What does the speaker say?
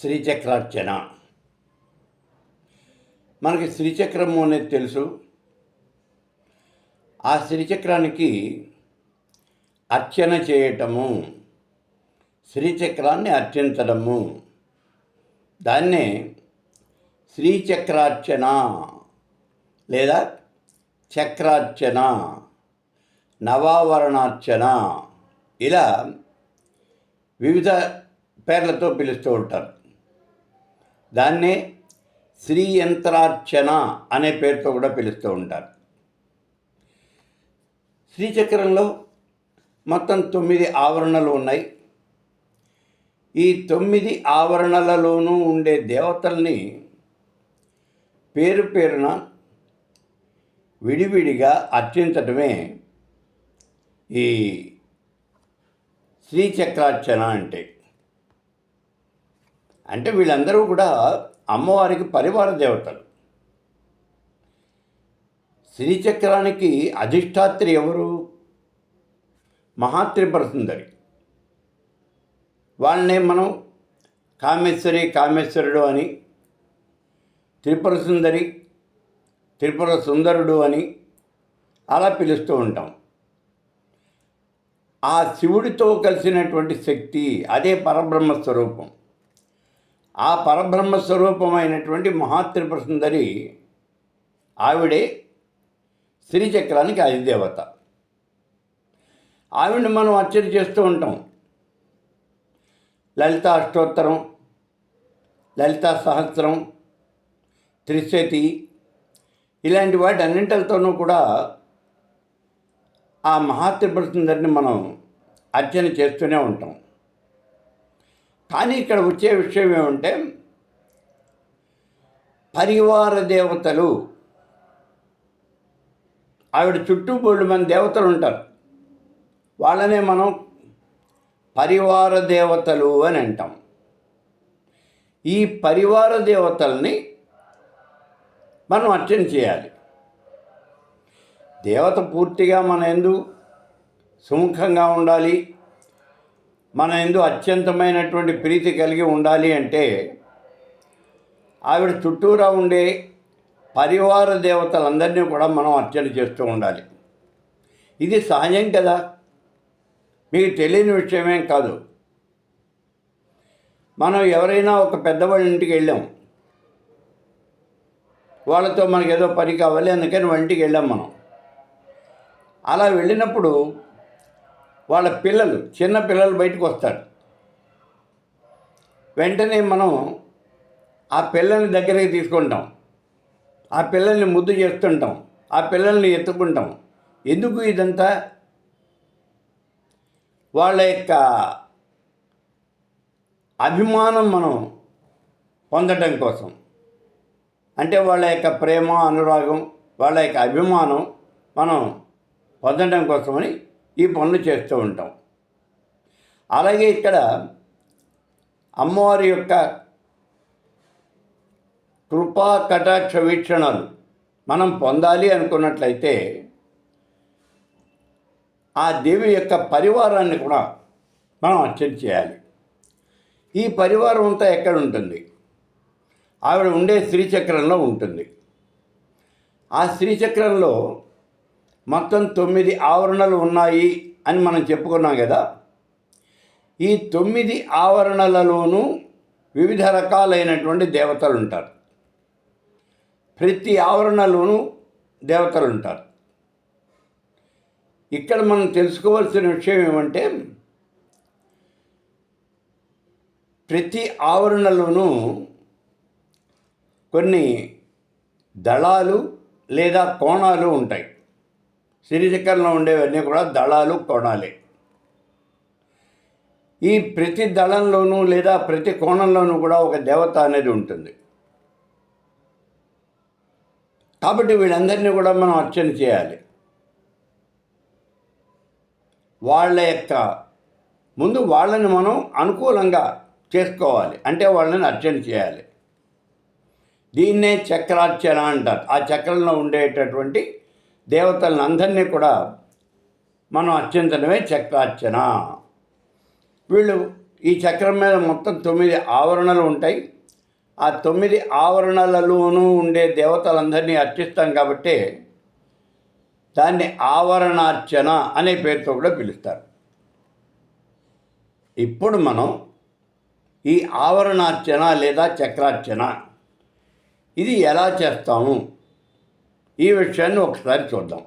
శ్రీచక్రార్చన. మనకి శ్రీచక్రము అనేది తెలుసు. ఆ శ్రీచక్రానికి అర్చన చేయటము శ్రీచక్రాన్ని అర్చించడము. దాన్నే శ్రీచక్రార్చన లేదా చక్రార్చన నవావరణార్చన ఇలా వివిధ పేర్లతో పిలుస్తూ ఉంటారు. దాన్నే శ్రీ యంత్రార్చన అనే పేరుతో కూడా పిలుస్తూ ఉంటారు. శ్రీచక్రంలో మొత్తం తొమ్మిది ఆవరణలు ఉన్నాయి. ఈ తొమ్మిది ఆవరణలలోనూ ఉండే దేవతల్ని పేరు పేరున విడివిడిగా అర్చించటమే ఈ శ్రీచక్రార్చన అంటే. అంటే వీళ్ళందరూ కూడా అమ్మవారికి పరివార దేవతలు. శ్రీచక్రానికి అధిష్టాత్రి ఎవరు? మహాత్రిపుర సుందరి వాళ్ళనే మనం కామేశ్వరి కామేశ్వరుడు అని త్రిపుర సుందరి త్రిపుర సుందరుడు అని అలా పిలుస్తూ ఉంటాం. ఆ శివుడితో కలిసినటువంటి శక్తి అదే పరబ్రహ్మ స్వరూపం ఆ పరబ్రహ్మ స్వరూపమైనటువంటి మహాత్రిపుర సుందరి ఆవిడే శ్రీచక్రానికి అధిదేవత ఆవిడని మనం అర్చన చేస్తూ ఉంటాం. లలిత అష్టోత్తరం లలిత సహస్రం త్రిశతి ఇలాంటి వాటి అన్నింటితోనూ కూడా ఆ మహాత్రిపుర సుందరిని మనం అర్చన చేస్తూనే ఉంటాం. కానీ ఇక్కడ వచ్చే విషయం ఏమంటే పరివార దేవతలు ఆవిడ చుట్టూ బోళ్ళు మంది దేవతలు ఉంటారు. వాళ్ళనే మనం పరివార దేవతలు అని అంటాం. ఈ పరివార దేవతల్ని మనం అర్చన చేయాలి. దేవత పూర్తిగా మన ఎందు సుముఖంగా ఉండాలి. మన ఎందు అత్యంతమైనటువంటి ప్రీతి కలిగి ఉండాలి అంటే ఆవిడ చుట్టూరా ఉండే పరివార దేవతలందరినీ కూడా మనం అర్చన చేస్తూ ఉండాలి. ఇది సహజం కదా? మీకు తెలియని విషయమేం కాదు. మనం ఎవరైనా ఒక పెద్దవాళ్ళ ఇంటికి వెళ్ళాం. వాళ్ళతో మనకి ఏదో పని కావాలి అందుకని వంటికి ఇంటికి వెళ్ళాం మనం. అలా వెళ్ళినప్పుడు వాళ్ళ పిల్లలు చిన్న పిల్లలు బయటకు వస్తారు. వెంటనే మనం ఆ పిల్లల్ని దగ్గరికి తీసుకుంటాం. ఆ పిల్లల్ని ముద్దు చేస్తుంటాం. ఆ పిల్లల్ని ఎత్తుకుంటాం. ఎందుకు ఇదంతా? వాళ్ళ యొక్క అభిమానం మనం పొందటం కోసం. అంటే వాళ్ళ యొక్క ప్రేమ అనురాగం వాళ్ళ యొక్క అభిమానం మనం పొందడం కోసమని ఈ పనులు చేస్తూ ఉంటాం. అలాగే ఇక్కడ అమ్మవారి యొక్క కృపా కటాక్ష వీక్షణలు మనం పొందాలి అనుకున్నట్లయితే ఆ దేవి యొక్క పరివారాన్ని కూడా మనం అర్చన చేయాలి. ఈ పరివారం అంతా ఎక్కడ ఉంటుంది? ఆవిడ ఉండే శ్రీచక్రంలో ఉంటుంది. ఆ శ్రీచక్రంలో మొత్తం తొమ్మిది ఆవరణలు ఉన్నాయి అని మనం చెప్పుకున్నాం కదా. ఈ తొమ్మిది ఆవరణలలోనూ వివిధ రకాలైనటువంటి దేవతలు ఉంటారు ప్రతి ఆవరణలోనూ దేవతలు ఉంటారు ఇక్కడ మనం తెలుసుకోవాల్సిన విషయం ఏమంటే ప్రతి ఆవరణలోనూ కొన్ని దళాలు లేదా కోణాలు ఉంటాయి. సిరిచక్రంలో ఉండేవన్నీ కూడా దళాలు కొనాలి. ఈ ప్రతి దళంలోనూ లేదా ప్రతి కోణంలోనూ కూడా ఒక దేవత అనేది ఉంటుంది. కాబట్టి వీళ్ళందరినీ కూడా మనం అర్చన చేయాలి. వాళ్ళ యొక్క ముందు వాళ్ళని మనం అనుకూలంగా చేసుకోవాలి. అంటే వాళ్ళని అర్చన చేయాలి. దీన్నే చక్రార్చన అంటారు. ఆ చక్రంలో ఉండేటటువంటి దేవతలను అందరినీ కూడా మనం అర్చించడమే చక్రార్చన వీళ్ళు ఈ చక్రం మీద మొత్తం తొమ్మిది ఆవరణలు ఉంటాయి. ఆ తొమ్మిది ఆవరణలలోనూ ఉండే దేవతలందరినీ అర్చిస్తాం కాబట్టి దాన్ని ఆవరణార్చన అనే పేరుతో కూడా పిలుస్తారు. ఇప్పుడు మనం ఈ ఆవరణార్చన లేదా చక్రార్చన ఇది ఎలా చేస్తాము? ఈ విషయాన్ని ఒకసారి చూద్దాం.